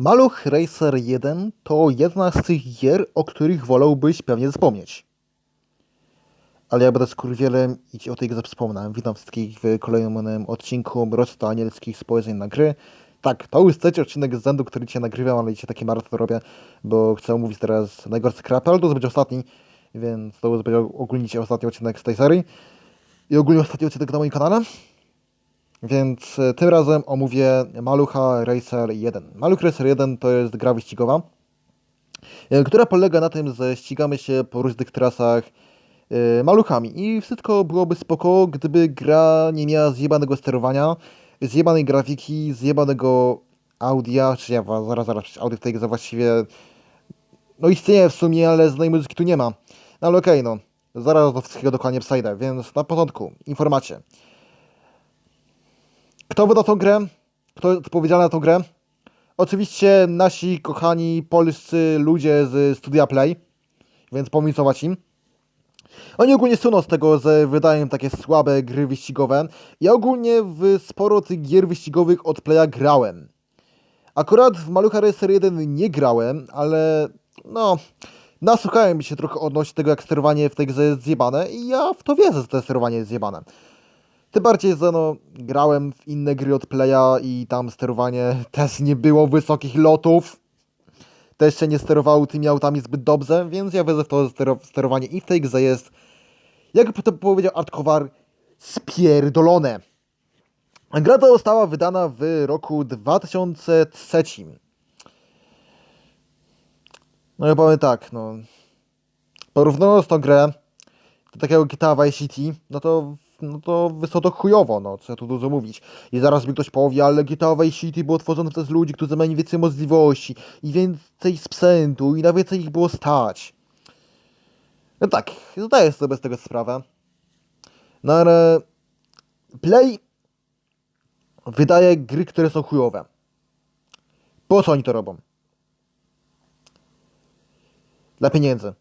Maluch Racer 1 to jedna z tych gier, o których wolałbyś pewnie wspomnieć. Ale ja będę skurwielem i o tej grze wspomnę. Witam wszystkich w kolejnym odcinku Mroczna Anielskich Spojrzeń na gry. Tak, to już trzeci odcinek z rzędu, który dzisiaj nagrywam, ale dzisiaj taki maraton robię, bo chcę mówić teraz najgorsze krapy, ale to będzie ostatni, więc to będzie ogólnie ostatni odcinek z tej serii. I ogólnie ostatni odcinek na moim kanale. Więc e, tym razem omówię Malucha Racer 1. Maluch Racer 1 to jest gra wyścigowa, e, która polega na tym, że ścigamy się po różnych trasach e, maluchami. I wszystko byłoby spoko, gdyby gra nie miała zjebanego sterowania, zjebanej grafiki, zjebanego audia, czy ja, zaraz, zaraz, audio w grze właściwie no istnieje w sumie, ale znanej muzyki tu nie ma. No ale okej, no. Zaraz do wszystkiego dokładnie przejdę, więc na początku informacje. Kto wyda tą grę? Kto jest odpowiedzialny za tą grę? Oczywiście nasi kochani polscy ludzie z Studia Play, więc pomicować im. Oni ogólnie suną z tego, że wydają takie słabe gry wyścigowe. Ja ogólnie w sporo tych gier wyścigowych od Playa grałem. Akurat w Malucha Racer 1 nie grałem, ale no, nasłuchałem się trochę odnośnie tego, jak sterowanie w tej grze jest zjebane i ja w to wierzę, że to sterowanie jest zjebane. Tym bardziej, że no, grałem w inne gry od Playa i tam sterowanie też nie było wysokich lotów. Też się nie sterowało tymi autami zbyt dobrze, więc ja wierzę w to, sterowanie i w tej grze jest, jakby to powiedział Art Kowar, spierdolone. Gra ta została wydana w roku 2003. No ja powiem tak, no. Porównując tą grę do takiego GTA Vice City, no to, no to wyszło to chujowo, no, co tu dużo mówić. I zaraz mi ktoś powie, ale GTA Vice City było tworzone przez ludzi, którzy mieli więcej możliwości i więcej sprzętu i na więcej ich było stać. No tak, zdaję sobie z tego sprawę. No ale Play wydaje gry, które są chujowe. Po co oni to robią? Dla pieniędzy,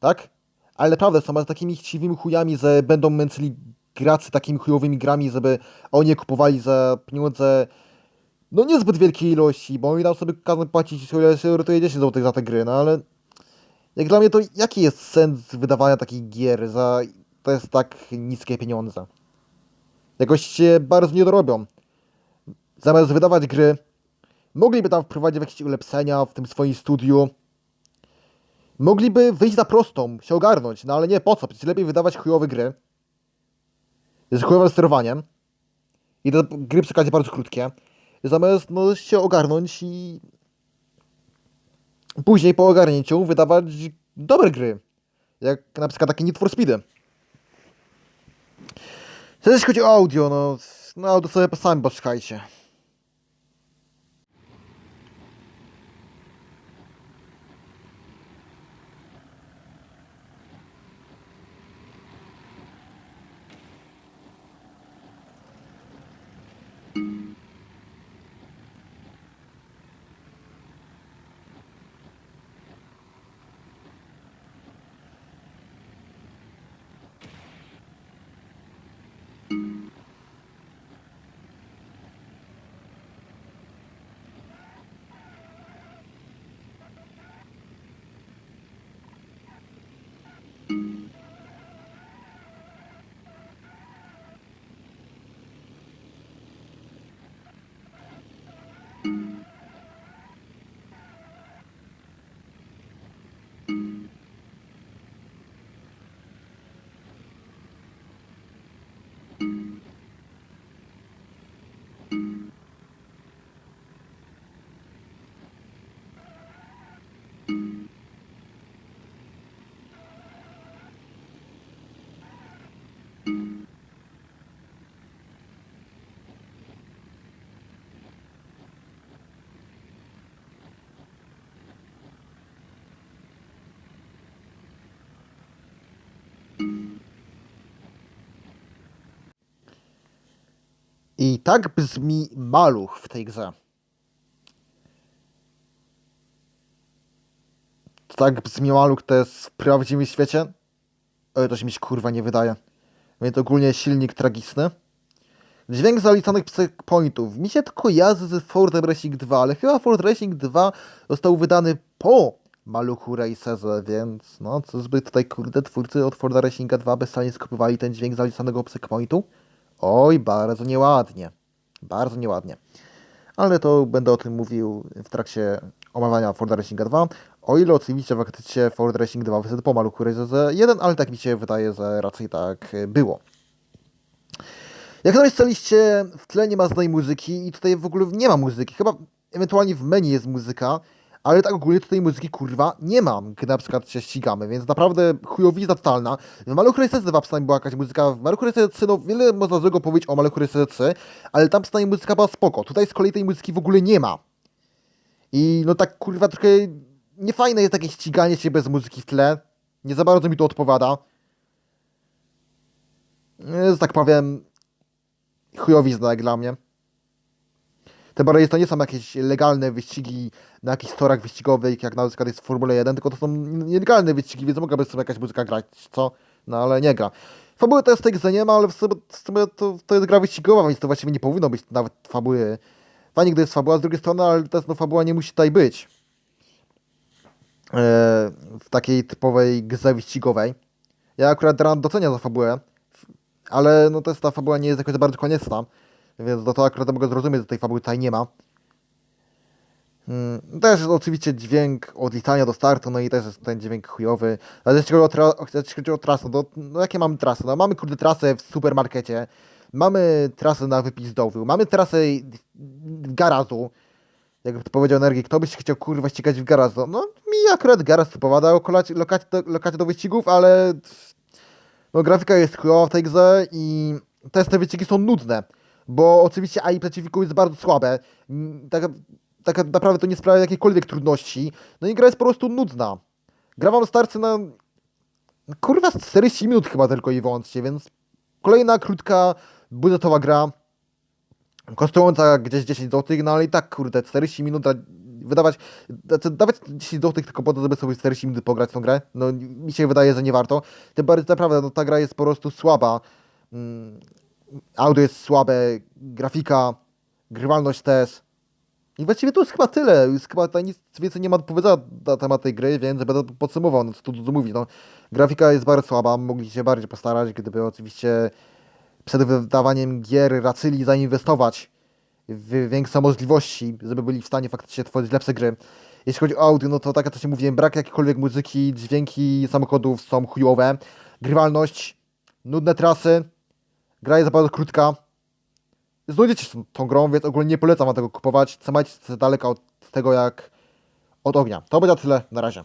tak? Ale naprawdę są z takimi chciwymi chujami, że będą męczyli graczy takimi chujowymi grami, żeby oni kupowali za pieniądze no niezbyt wielkiej ilości, bo oni tam sobie każą płacić, ile się uratuje 10 zł za te gry, no ale jak dla mnie to jaki jest sens wydawania takich gier za to jest tak niskie pieniądze? Jakoś się bardzo nie dorobią. Zamiast wydawać gry, mogliby tam wprowadzić jakieś ulepszenia w tym swoim studiu, Mogliby wyjść za prostą, się ogarnąć, no ale nie, po co? Przecież lepiej wydawać chujowe gry z chujowym sterowaniem i te gry przy bardzo krótkie, zamiast no, się ogarnąć i później po ogarnięciu wydawać dobre gry, jak na przykład takie Need for Speedy. Jeśli chodzi o audio, no, no audio sobie sami poszukajcie. I tak brzmi maluch w tej grze. Tak brzmi maluch to jest w prawdziwym świecie? Ale to się mi się kurwa nie wydaje. Więc ogólnie silnik tragiczny. Dźwięk zalicanych checkpointów. Mi się to kojarzy z Ford Racing 2, ale chyba Ford Racing 2 został wydany po Maluchu Racerze, więc no, co zbyt tutaj, kurde, twórcy od Forda Racinga 2 bezstanie skopywali ten dźwięk zalicanego checkpointu? Oj, bardzo nieładnie. Bardzo nieładnie. Ale to będę o tym mówił w trakcie omawiania Forda Racinga 2. O ile oczywiście faktycznie Ford Racing 2 wyszedł po Maluchu Racerze 1, ale tak mi się wydaje, że raczej tak było. Jak napisaliście, w tle nie ma znanej muzyki i tutaj w ogóle nie ma muzyki. Chyba ewentualnie w menu jest muzyka, ale tak ogólnie tutaj muzyki kurwa nie mam, gdy na przykład się ścigamy, więc naprawdę chujowizna totalna. W Maluchu Racerze 2 przynajmniej była jakaś muzyka, w Maluchu Racerze 3 no wiele można złego powiedzieć o Maluchu Racerze 3, ale tam przynajmniej muzyka była spoko. Tutaj z kolei tej muzyki w ogóle nie ma. I no tak kurwa trochę niefajne jest takie ściganie się bez muzyki w tle. Nie za bardzo mi to odpowiada. Że tak powiem, chujowizna jak dla mnie. Tym bardziej to nie są jakieś legalne wyścigi na jakichś torach wyścigowych, jak na przykład jest w Formule 1, tylko to są nielegalne wyścigi, więc mogłaby sobie jakaś muzyka grać, co? No ale nie gra. Fabuły to jest tej grze nie ma, ale w sumie, w sumie to, to jest gra wyścigowa, więc to właściwie nie powinno być nawet fabuły. Fajnie, gdy jest fabuła, z drugiej strony, ale też no, fabuła nie musi tutaj być. W takiej typowej grze wyścigowej. Ja akurat Dran docenia za fabułę, ale no też ta fabuła nie jest jakoś bardzo konieczna, więc do to akurat mogę zrozumieć, że tej fabuły tutaj nie ma. Mm, Też oczywiście dźwięk odliczania do startu, no i też jest ten dźwięk chujowy. Ale jeśli chodzi o, tra- o trasę, no, no jakie mamy trasy? No mamy kurde trasę w supermarkecie, mamy trasę na wypis dołu, mamy trasę w garażu. Jakby to powiedział Energii, kto by się chciał kurwa ścigać w garażu? No mi akurat garaż typowa lokacie, lokacie, do, do wyścigów, ale no grafika jest chujowa w tej grze i też te wyścigi są nudne, bo oczywiście AI przeciwników jest bardzo słabe. Tak, tak naprawdę to nie sprawia jakiejkolwiek trudności. No i gra jest po prostu nudna. Gra wam na kurwa z 40 minut chyba tylko i wyłącznie, więc kolejna krótka, budżetowa gra, kosztująca gdzieś 10 zł, no ale i tak kurde, 40 minut wydawać, znaczy dawać 10 zł tylko po to, żeby sobie 40 minut pograć tą grę, no mi się wydaje, że nie warto. Tym bardziej naprawdę, no ta gra jest po prostu słaba. Mm, Audio jest słabe, grafika, grywalność też. I właściwie to jest chyba tyle. Już chyba nic więcej nie ma do powiedzenia na temat tej gry, więc będę podsumował, no co tu dużo mówić. No, grafika jest bardzo słaba, mogli się bardziej postarać, gdyby oczywiście przed wydawaniem gier raczyli zainwestować w większe możliwości, żeby byli w stanie faktycznie tworzyć lepsze gry. Jeśli chodzi o audio, no to tak jak to się mówiłem, brak jakiejkolwiek muzyki, dźwięki samochodów są chujowe, grywalność, nudne trasy, gra jest bardzo krótka. Znudzicie się tą grą, więc ogólnie nie polecam wam tego kupować. Trzymajcie się daleka od tego jak od ognia. To będzie tyle, na razie.